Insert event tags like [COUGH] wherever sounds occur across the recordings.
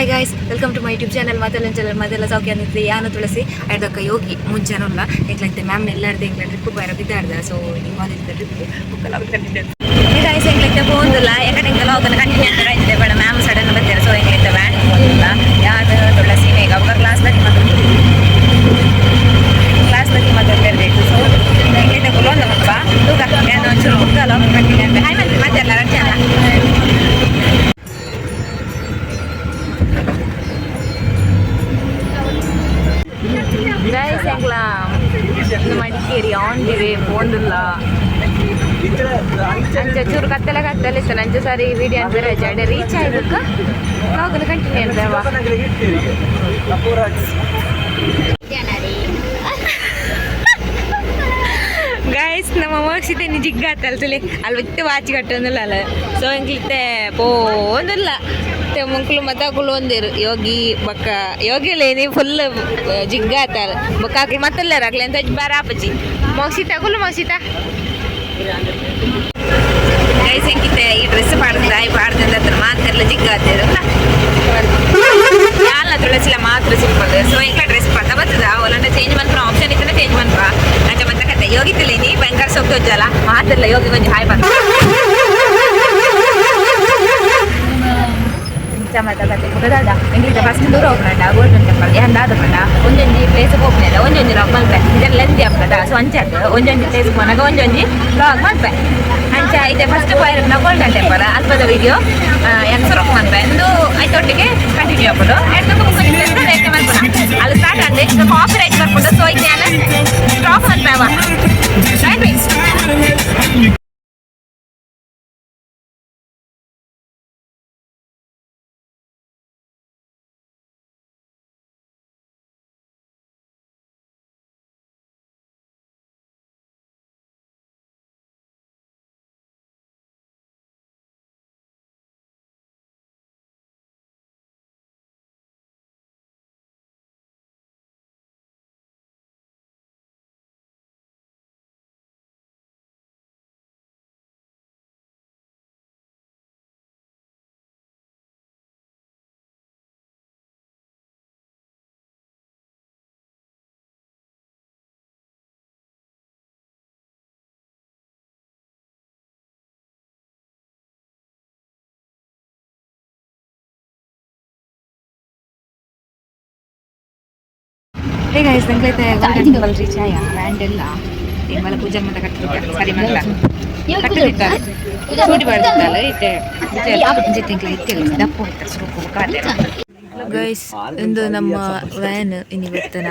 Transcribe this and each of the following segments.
Hi guys welcome to my YouTube channel ಮೊದಲ channel ಮೊದಲ ಸೌಖ್ಯ ಅಂದಿದ್ದೆ ಯಾನು ತುಳಸಿ ಅರ್ಧಕ್ಕ ಯೋಗಿ ಮುಂಜಾನಲ್ಲ ಎಂಗ್ಲೈತೆ ಮ್ಯಾಮ್ ಎಲ್ಲಾರ್ದು ಎಂಗ್ಲ ಟ್ರಿಪ್ ಬರ ಬಿದ್ದಾರ್ದ ಸೊ ನಿಮ್ಮ ಟ್ರಿಪ್ ಬುಕ್ಕಲ್ಲ ಗಾಯ್ಸ್ ಎಂಗ್ಲೈತೆ ಹೋಗುದಿಲ್ಲ ಯಾಕಂದ್ರೆ ಎಂಗೆಲ್ಲ ಹೋಗೋಣ ಕಂಟಿನ್ಯೂ ಕತ್ತಲೆ ಇತ್ತು. ಅಂಚೆ ಸಾರಿ ವಿಡಿಯೋ ಅಂತ ರಜೆ ಅಡೆ ರೀಚ್ ಆಯ್ಬೇಕು ಹೋಗಲು ಕಂಟಿನ್ಯೂ ಅಂತವ ಗೈಸ್ ನಮ್ಮ ಮೋಕ್ಷಿತೆ ನಿಜಿಗ್ಗ ಆತಲ್ತಲೆ ಅಲ್ಲಿ ಬಿಟ್ಟು ವಾಚ್ ಕಟ್ಟೊಂದಿಲ್ಲ ಅಲ್ಲ. ಸೊ ಎಂಕ್ಲಿತ್ತೆ ಪೋಂದಿಲ್ಲ ಮತ್ತೆ ಮುಂಕ್ಲು ಮತ ಕುಲು ಒಂದಿರು. ಯೋಗಿ, ಬಕ್ಕ ಯೋಗಿ ನೀವು ಫುಲ್ ಜಿಗ್ಗಾತಾರ ಬಕ್ಕಾಕಿ ಮತ್ತಲ್ಲ ರಾಗ್ಲಿ ಅಂತ ಬಾರ ಆಪಚಿ ಮೋಕ್ಷಿತ ಕುಲು ಮೋಕ್ಷಿತ ಗೈಸ್ ಹೆಂಗಿತ್ತೆ ಈ ಡ್ರೆಸ್ ಪಾಡ್ದ ಈ ಪಾಡ್ದಿಂದ ಹತ್ರ ಮಾತೆಲ್ಲ ಜಿಗ್ಗ ಆತಿರು ಯಾಲ ತುಳಸಿಲ ಮಾತ್ರ ಸಿಂಪಲ್ ಸೊ ಈಗ ಡ್ರೆಸ್ ಪತ್ತ ಬರ್ತದ? ಅವಲಂಡ ಚೇಂಜ್ ಮನ್ಪ ಆಪ್ಷನ್ ಇತ್ತಂದ್ರೆ ಚೇಂಜ್ ಮನ್ಪ ಅಂಚ ಮತ್ತೆ ಕತೆ. ಯೋಗಿ ನೀ ಭಯಂಕರ ಹೊಜ್ಜಲ್ಲ ಮಾತೆಲ್ಲ ಯೋಗಿ ಒಂದು ಹಾಯ್ ಬಂದ. ಕತೆ ಮುಗದಾದ ಎಂಗಿತ ಫಸ್ಟ್ ದೂರ ಹೋಗ್ಬೇಡ ಗೋಲ್ಡನ್ ಟೆಂಪಲ್ ಎಂದಾದ ಪಂಡ ಒಂದೊಂಜಿ ಪ್ಲೇಸ್ ಹೋಗ್ನದ ಒಂದೊಂದು ಲಾಗ್ ಮಲ್ಪೆ ಇದೆಲ್ಲ ಲೆಂದಿ ಆಗ್ತದ? ಸೊ ಅಂಚಾಕ ಒಂದೊಂದು ಪ್ಲೇಸ್ ಕೊನಾಗ ಒಂದೊಂದು ಮಲ್ಪೆ ಅಂಚೆ ಇದೆ ಫಸ್ಟ್ ಪೋಯಿರನ ಗೋಲ್ಡನ್ ಟೆಂಪಲ್ ಅಲ್ಪದ ವಿಡಿಯೋ ಎನ್ಸರೊಕ್ ಮಲ್ಪೆ ಎಂದು ಐತೊಟ್ಟಿಗೆ ಕಂಟಿನ್ಯೂ ಆಗ್ಬೋದು. ಎಂಟು ಅಲ್ಲಿ ಸ್ಟಾರ್ಟ್ ಆದ್ರೆ ಈಗ ಕಾಫಿ ರೈಟ್ ಬರ್ಬೋದು ಸೊ ಈಗ ಸ್ಟಾಪ್ ಮಲ್ಪೆವ ಗಾಯ್ಸ್ ಗೈಸ್ ನಂಗೈತೆ ಗೋಲ್ಡನ್ ಟೆಂಪಲ್ ರೀಚ್ ಆಯ ಬ್ಯಾಂಡ್ ಎಲ್ಲ ತಿಂಗಳ ಪೂಜೆ ಮತ್ತೆ ಕಟ್ಟಿರ್ತಾರೆ ಸರಿ ತಿಂಗಳ ಇತ್ತಿಲ್ಲ? ದಪ್ಪ ಹೋಗ್ತಾರೆ ಸ್ವಲ್ಪ ಕಾದೆ ಗೈಸ್ ಇಂದು ನಮ್ಮ ವ್ಯಾನ್ ಇನ್ನಿವತ್ತನ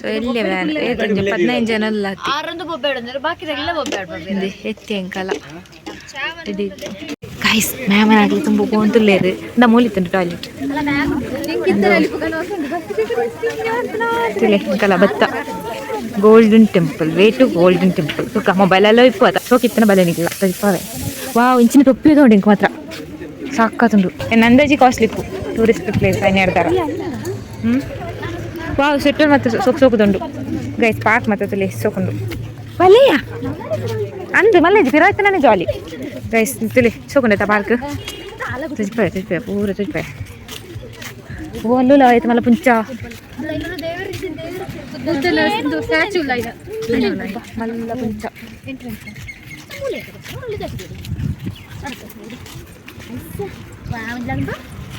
ಸೊ ಎಲ್ಲಿ ವ್ಯಾನ್ ಏತಂಜೆ ಪದಿನೈದು ಜನ ಎಲ್ಲ ಆರೊಂದು ಬೊಬ್ಬೆಡು ಅಂದ್ರೆ ಬಾಕಿದಾಗೆಲ್ಲ ಬೊಬ್ಬೆಡು ಇಂದು ಎತ್ತಿ ಅಂಕಲ. ಗೈಸ್ ಮ್ಯಾಮನಾಗಲಿ ತುಂಬ ಗೋಂತುಲ್ಲೇರು ಇಂದ ಮೂಲಿತ್ತುಂಟು ಟಾಯ್ಲೆಟ್ ತಿಳಿ ಇಂಕಲ ಬತ್ತ golden temple way to golden temple ಸುಖ ಮೊಬೈಲಲ್ಲೋ ಇಪ್ಪು ಅದ ಸೋಕಿತ್ತನ ಬಲನಿಗಿಲ್ಲ ಇಪ್ಪವೇ ವಾವ್ ಇಂಚಿನ ತೊಪ್ಪಿ ತಗೊಂಡು ಇಂಕ ಮಾತ್ರ ಸಾಕತ್ತುಂಡು ಏನು ಅಂದಾಜಿ ಕಾಸ್ಟ್ಲಿ ಇಪ್ಪು ಟೂರಿಸ್ಟ್ ಪ್ಲೇಸ್ ಐನು ಹೇಳ್ತಾರ ಹ್ಞೂ ವಾವ್ ಸೆಟ್ಟಲ್ ಮತ್ತೆ ಸೊಪ್ಪು ಸೋಕುದುಂಡು ಗೈಸ್ ಪಾರ್ಕ್ ಮತ್ತೆ ತುಲಿ ಸೋಕುಂಡು ಬಲೆಯ ಅಂದು ಮಲ್ಲೇಜ್ ಫಿರಾಯ್ತನೇ ಜಾಲಿ ಗೈಸ್ ತುಲಿ ಸೋಕುಂಡೈತ ಪಾರ್ಕ್ ತುಜ್ಪಾಯ ತುಜ್ಪಾಯ ಪೂರ ತುಜ್ಪಾಯ ಓ ಅಲ್ಲೂ ಆಯ್ತು ಮಲ್ಲ ಪುಂಚ ಸ್ಟ್ಯಾಚು ಇಲ್ಲ ಇದು ಮಲ್ಲ ಪುಂಚ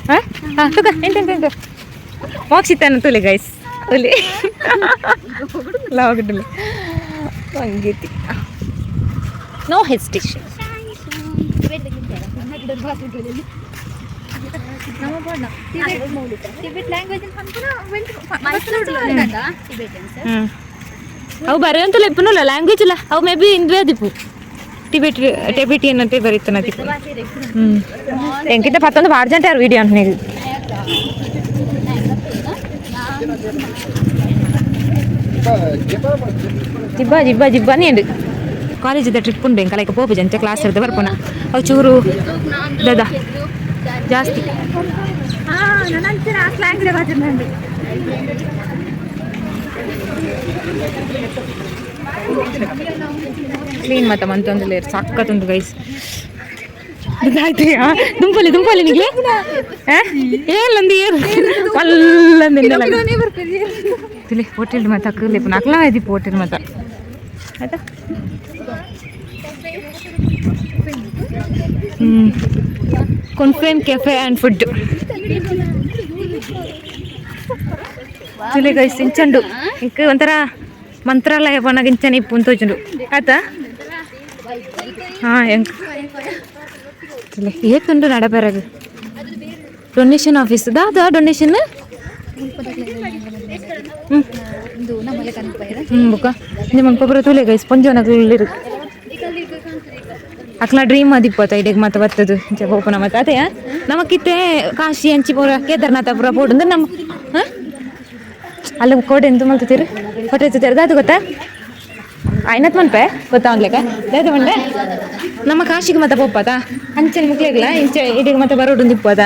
ಹಾಂ ಹಾಂ ತುಗ ಎಂಟು ಎಂಟು ಎಂಟು ಮೋಕ್ಷಿತಾನ ತುಲಿ guys ತುಲಿ ಲಾಗಡ್ಡಲ್ಲಿ ಹಂಗೈತಿ [LAUGHS] no hesitation Tibet language ಹ್ಞೂ ಅವು ಬರೆಯಂತಲ್ಲ ಇಪ್ಪನಲ್ಲ ಲ್ಯಾಂಗ್ವೇಜ್ ಅಲ್ಲ ಅವು ಮೇ ಬಿ ಇಂದ್ವೇ ದಿಪ್ಪು ಟಿಬೆಟ್ ಟಿಬೆಟಿಯನ್ ಅಂತ ಬರೀತಾನ ದಿಪ್ಪು ಹ್ಞೂ ಎಂಕಿಂತ ಪತ್ತೊಂದು ಬಾರ್ ಜಂಟ ಯಾರು ವಿಡಿಯೋ ಅಂತ ನೀವು ಜಿಬ್ಬ ಜಿಬ್ಬ ಜಿಬ್ಬನೇ ಉಂಡು ಕಾಲೇಜಿದ ಟ್ರಿಪ್ ಉಂಡು ಎಂಕ ಲೈಕ್ ಪೋಪು ಜಂಚ ಕ್ಲಾಸ್ ಇರ್ತದೆ ಬರ್ಪುನ ಅವು ಚೂರು ದದ ಜಾಸ್ತಿ ಕ್ಲೀನ್ ಮತ್ತೆ ಮಂತೊಂದು ಲೇರ್ ಸಕ್ಕತ್ತುಂಟು ಗೈಸ್ ಇದಾಯ್ತು ದುಂಪಲಿ ದುಂಪಲಿ ನಿಗೆ ಏಲ್ಲಂದು ಏರು ಮಲ್ಲಂದು ಎನ್ನಲ್ಲ ತಿಳಿ ಹೋಟೆಲ್ ಮತ್ತೆ ಅಕ್ಕಲೇಪು ನಕ್ಲ ಆಯ್ತು ಹೋಟೆಲ್ ಮತ್ತೆ ಆಯ್ತಾ ಕೊನ್ಫ್ರೇನ್ ಕೆಫೆ ಆ್ಯಂಡ್ ಫುಡ್ ತಿಳಿ ಗೈಸ್ ಇಂಚಂಡು ಇಂಕ ಒಂಥರ ಮಂತ್ರಾಲಯ ಪನಗಿಂಚನ ಇಪ್ಪು ಅಂತ ತೋಚುಂಡು ಆಯ್ತಾ? ಹಾಂ ಎಂಕ್ ತಿಳಿ ಏಕುಂಡು ನಡಬೆರಗು? ಡೊನೇಷನ್ ಆಫೀಸ್ ದಾದ ಡೊನೇಷನ್ ಹ್ಞೂ ಬುಕ್ಕ ನಿಮ್ಮ ಕೊಬ್ಬರ ತುಲೆ ಗೈಸ್ ಪೊಂಜೋನಗಳಿರು ಅಕ್ಲ ಡ್ರೀಮ್ ಅದು ಇಡೆಗೆ ಮತ್ತೆ ಬರ್ತದು. ಓಪನ ಮತ್ತೆ ಅದೇ ನಮಕ್ಕಿತ್ತೆ ಕಾಶಿ ಅಂಚಿ ಪೂರ ಕೇದಾರ್ನಾಥ ಪೂರ ಪೋಡು ಅಂದ್ರೆ ನಮ್ಮ ಹಾಂ ಅಲ್ಲಿ ಕೋಟೆ ಎಂತ ಮಲ್ತೀರಿ ಕೋಟೆ ಎತ್ತುತ್ತೀರಿ ಅದು ಗೊತ್ತಾ? ಆಯ್ನತ್ ಮನ್ಪೆ? ಗೊತ್ತಾ ಅನ್ಲೇಕ ದಾದ ಮಂಡೆ ನಮ್ಮ ಕಾಶಿಗೆ ಮತ್ತೆ ಪೋಪದ ಅಂಚೆ ಮುಕ್ಲೆಗ್ಲ ಇಂಚೆ ಇಡೆಗೆ ಮತ್ತೆ ಬರೋಡು ದಿಪ್ಪದ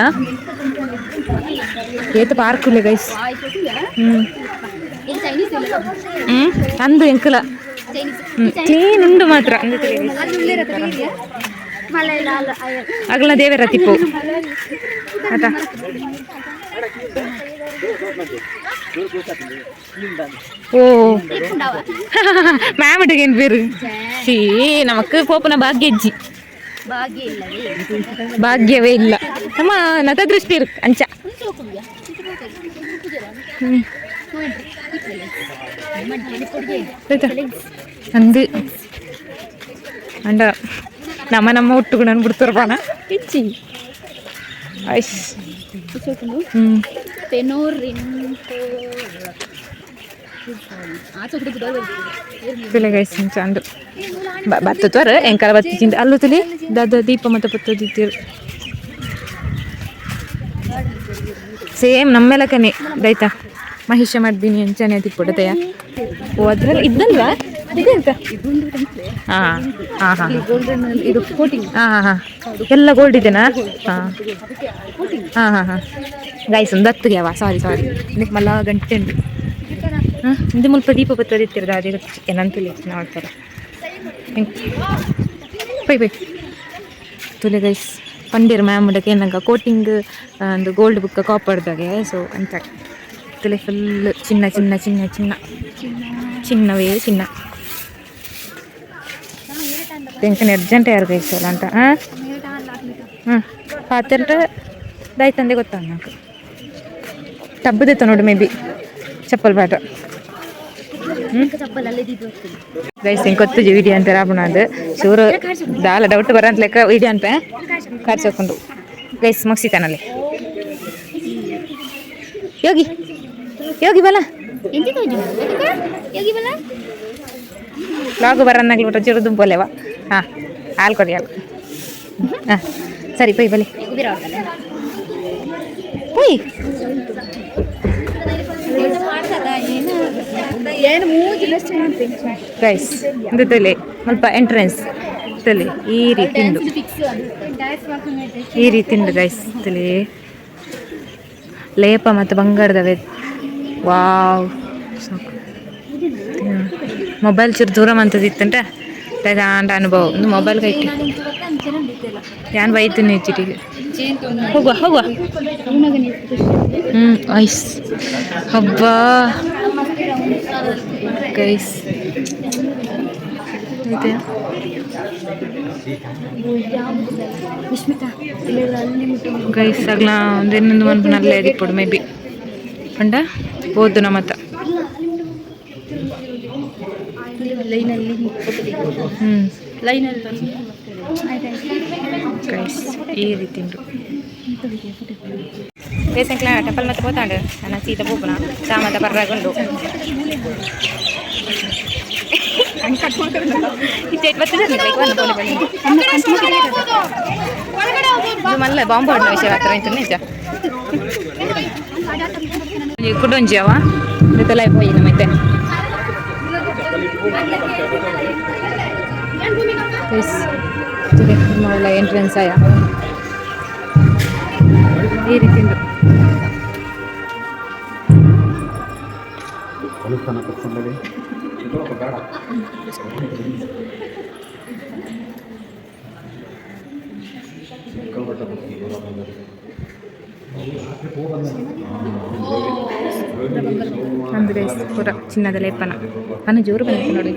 ಏತು ಪಾರ್ಕ್ ಉಲ್ಲೆ ಗೈಸ್ ಹ್ಞೂ ಇಲ್ಲ ಹ್ಞೂ ಅಂದು ಎಂಕಲ. ಕ್ಲೀನ್ ಉಂಡು ಮಾತ್ರ ಅಗಲ ದೇವರ ತಿಪ್ಪು ಆತ ஓ மேம் என் பேரு சீ நமக்கு போப்பன பாக்யஜி பாக்யவே இல்ல நம்ம நத திருஷ்டி இருக்கு அஞ்சா ಅಂದು ಅಂಡ ನಮ್ಮ ನಮ್ಮ ಹುಟ್ಟುಗಳು ಬಿಡ್ತಾರ ಬಾಣ ಇಚ್ಚಿ ಐಸ್ ಕೂತ್ಕೊಂಡು ಹ್ಞೂ ಪೆನೋರಿಂಟೋ. ಆ ಚೌಕಡಿ ಬಿಡೋದು. ಬೆಲೆ ಗೈಸ್ ಚಂದು ಬರ್ತತ್ವರ ಎಂಕಲ ಬತ್ತಿಚಿಂದ ಅಲ್ಲೂ ತಲಿ ದಾದ ದೀಪ ಮತ್ತೆ ಬತ್ತದಿತ್ತೀರು ಸೇಮ್ ನಮ್ಮೆಲಕನೆ ದೈತಾ ಮಹಿಷ ಮಾಡ್ದೀನಿ ಅಂಚನೆ ತಿಪ್ಪುಡತೆಯ ಓ ಅದ್ರಲ್ಲಿ ಇದ್ದಲ್ವಾ? ಇದೆಂತ ಹಾಂ ಹಾಂ ಹಾಂ ಇದು ಕೋಟಿಂಗ್ ಹಾಂ ಹಾಂ ಹಾಂ. ಎಲ್ಲ ಗೋಲ್ಡ್ ಇದೆನಾ? ಹಾಂ. ಹಾಂ ಹಾಂ ಹಾಂ. ಗೈಸ್ ಒಂದು ಹತ್ತು ಗ್ಯಾವ? ಸಾರಿ ಸಾರಿ ಇದಕ್ಕೆ ಮಲ್ಲ ಗಂಟೆ ಉಂಟು. ಹಾಂ ಇದು ಮುಲ್ಪ ದೀಪ ಬತ್ತದಿತ್ತಿರದ ಅದೇ ಗೊತ್ತು. ನೋಡ್ತಾರೆ ಬೈ ಬೈ. ತುಲೆ ಗೈಸ್ ಪಂಡಿರ್ ಮ್ಯಾಮ್ ಉಡಕ್ಕೆ ಏನಂಗ ಕೋಟಿಂಗ್ ಒಂದು ಗೋಲ್ಡ್ ಬುಕ್ ಕಾಪಾಡ್ದಾಗೆ ಸೊ ಅಂತ. ಫುಲ್ ಚಿನ್ನ ಚಿನ್ನ ಚಿನ್ನ ಚಿನ್ನ. ಚಿನ್ನವೇ ಚಿನ್ನ. ಟೆನ್ಷನ್ ಅರ್ಜೆಂಟ್ ಯಾರು ಗೈಸ್ ಅಲ್ಲ ಅಂತ ಹಾಂ ಹ್ಮ್. ಪಾತ್ರೆ ದಾಯ್ತಂದೆ ಗೊತ್ತಾ నాకు ಟಬ್ಬದಿತ್ತು ನೋಡಿ ಮೇ ಬಿ ಚಪ್ಪಲ್ ಬಾಟ. ಹೋಗ್ತೀನಿ ಗೈಸ್ ಇಂಕೊತ್ತು ವಿಡಿಯೋ ಅಂತ ರಾಬುಣದು ಶೂರು ದಾಲ ಡೌಟ್ ಬರಂತ ಲೆಕ್ಕ ವಿಡಿಯೋ ಅಂತ ಖರ್ಚಾಕೊಂಡು ಗೈಸ್ ಮುಗಿಸಿತಾನಲ್ಲಿ ಯೋಗಿ. ಯೋಗಿ ಬಲ ಲಾಗು ಬರನ್ನಾಗ್ಲಿ ಬಿಟ್ಟು ಚಿರು ದುಂಪೋಲೆವ ಹಾಂ ಹಾಲು ಕೊಡಿ ಹಾಲು ಹಾಂ ಸರಿ ಪೈ ಬಲಿ ಪೈ ಗೈಸ್ ಇದು ತಲೆ ಸ್ವಲ್ಪ ಎಂಟ್ರೆನ್ಸ್ ತಲೆ ಈ ರೀತಿ ಉಂಡು ಫಿಕ್ಸ್ ಅದು. ಈ ರೀತಿ ಉಂಡು ಗೈಸ್ ತಲೆ. ಲೇಪ ಮತ್ತು ಬಂಗಾರದವೆ ವಾವ್. ಮೊಬೈಲ್ ಚೂರು ದೂರ ಮಂತದಿತ್ತಂಟ ತಗಾಂಡ ಅನುಭವ. ಒಂದು ಮೊಬೈಲ್ಗೆ ಇಟ್ಟು. ಯಾನ್ ಬೈತು ನೀವು ಚಿಟಿಗೆ? ಹೋಗುವ ಹೋಗುವ. ಹ್ಞೂ ಐಸ್. ಹಬ್ಬ. ಗೈಸ್. ಇದೆ. ಗೈಸ್, ಅಗ್ಲ ಒಂದೇನೊಂದು ಒಂದು ನಲ್ಲೇ ಇದಿಪ್ಪಡು ಮೇ ಬಿ. ಅಂಡ ಓದು ನಮ್ಮತ್ತ ಲೈನಲ್ಲಿ ಹ್ಞೂ ಲೈನಲ್ಲಿ ಗೈಸ್ ಈ ರೀತಿ ಉಂಟು ಬೇಸಂಕ್ಲ ಟೆಂಪಲ್ ಮತ್ತೆ పోతాడు ನನ್ನ ಸೀತ ಪೋಪುನ ಸಾಮತ ಪರ್ರಾಗುಂಡು ಇಚ್ಚೇಟ್ ಬರ್ತದೆ ಲೈಕ್ ಒಂದು ಪೋಲೆ ಬನ್ನಿ ಅವ ಇದೆಲ್ಲ ಹೋಗಿ ನಮ್ಮೈತೆ ಎಸ್ ಮೊದಲ ಎಂಟ್ರೆನ್ಸ್ ಆಯ ಈ ರೀತಿ ಉಂಟು ದೇವಸ್ಥಾನ [LAUGHS] ಪೂರ ಚಿನ್ನದ ಲೇಪನ ನಾನು ಜೋರು ಬಂದಿತ್ತು ನೋಡಿ.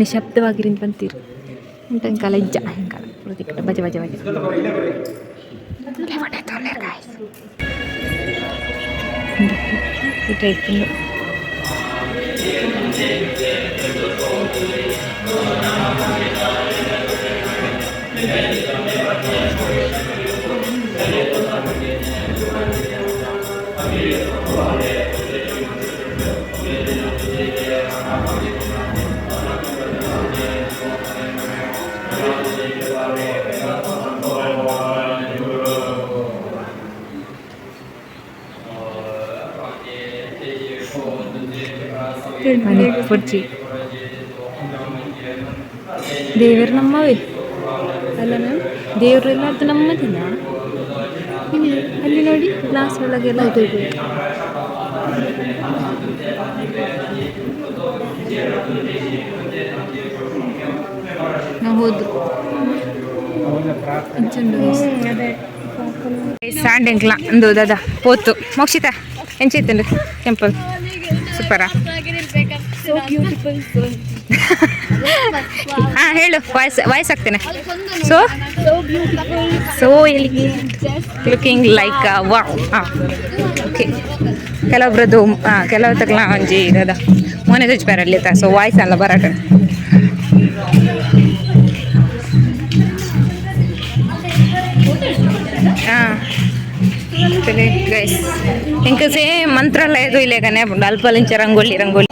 ನಿಶಬ್ದವಾಗಿರಿಂದ ಬಂತೀರಿ. ಎಂಟಂಕಾಲ ಇಜ್ಜ ಹಿಂಗಾಲ ಬಜೆ ಬಜೆ ಬಜೆ. ಲೇವಡೆ ತೊಗೊಳ್ಳೇರ್ guys. ಊಟ ಇಟ್ಟಿದ್ದು ಮನೆ ಪುರ್ಜಿ ದೇವರು ನಮ್ಮವೇ ಅಲ್ಲ ಮ್ಯಾಮ್ ದೇವರು ಎಲ್ಲಾರ್ದು ನಮ್ಮದಿಲ್ಲ ಅಲ್ಲಿ ನೋಡಿ ಗ್ಲಾಸ್ ಒಳಗೆಲ್ಲ ಇದು ಹೋದ್ರು ಸ್ಯಾಂಡ್ ಎಂಕ್ಲ ಒಂದು ದಾದ ಪೋತು ಮೋಕ್ಷಿತ ಎಂಚೈತಂಡು ಟೆಂಪಲ್ ಸೂಪರಾ. ಹಾಂ ಹೇಳು ವಾಯ್ಸ್ ವಾಯ್ಸ್ ಆಗ್ತೇನೆ ಸೊ ಸೊ ಎಲ್ಲಿ? ಲುಕಿಂಗ್ ಲೈಕ್ ವಾ ಹಾಂ ಓಕೆ ಕೆಲವೊಬ್ರದ್ದು ಹಾಂ ಕೆಲವು ಅಂಜಿ ಒಂಜಿ ಇರದ ಮೊನೆ ಬರಲಿತ್ತ ಸೊ ವಾಯ್ಸ್ ಅಲ್ಲ ಬರಾಟ ಗೈಸ್ ಇಂಕ ಸೇಮ್ ಮಂತ್ರಾಲಯದು ಇಲ್ಲೇ ಕನೆ ಅಲ್ಪಲಿಂಚ rangoli rangoli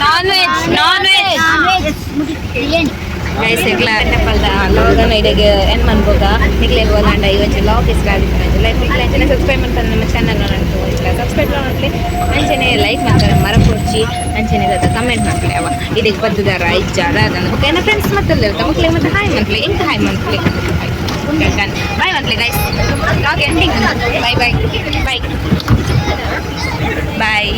non veg non veg guys ಇಗ್ಲ ಟೆಂಪಲ್ದ ಲೋಗನ ಇಡೆಗೆ ಏನ್ ಮನ್ಬೋಗ ನಿಗ್ಲೆ ಬೋಲಾಂಡ ಇವತ್ತು ಲಾಕ್ ಇಷ್ಟ ಆಗಿತ್ತು ಲೈಕ್ ಇಗ್ಲ ಅಂಚನೆ ಸಬ್ಸ್ಕ್ರೈಬ್ ಮಾಡ್ತಾರೆ ನಮ್ಮ ಚಾನಲ್ ನೋಡಂಟು ಇಷ್ಟ ಸಬ್ಸ್ಕ್ರೈಬ್ ಮಾಡ್ಲಿ ಅಂಚನೆ ಲೈಕ್ ಮಾಡ್ತಾರೆ ಮರ ಕೊಡ್ಚಿ ಅಂಚನೆ ಅದ ಕಮೆಂಟ್ ಮಾಡ್ಲಿ ಅವ. ಇದಕ್ಕೆ ಬದ್ದುದಾರ ಅದನ್ನು. ಓಕೆ ನನ್ನ ಫ್ರೆಂಡ್ಸ್ ಮತ್ತಲ್ಲ ಮಕ್ಳಿಗೆ ಮತ್ತೆ ಹಾಯ್ ಮಂತ್ಲಿ ಎಂತ hi monthly bye monthly guys vlog ending bye bye bye bye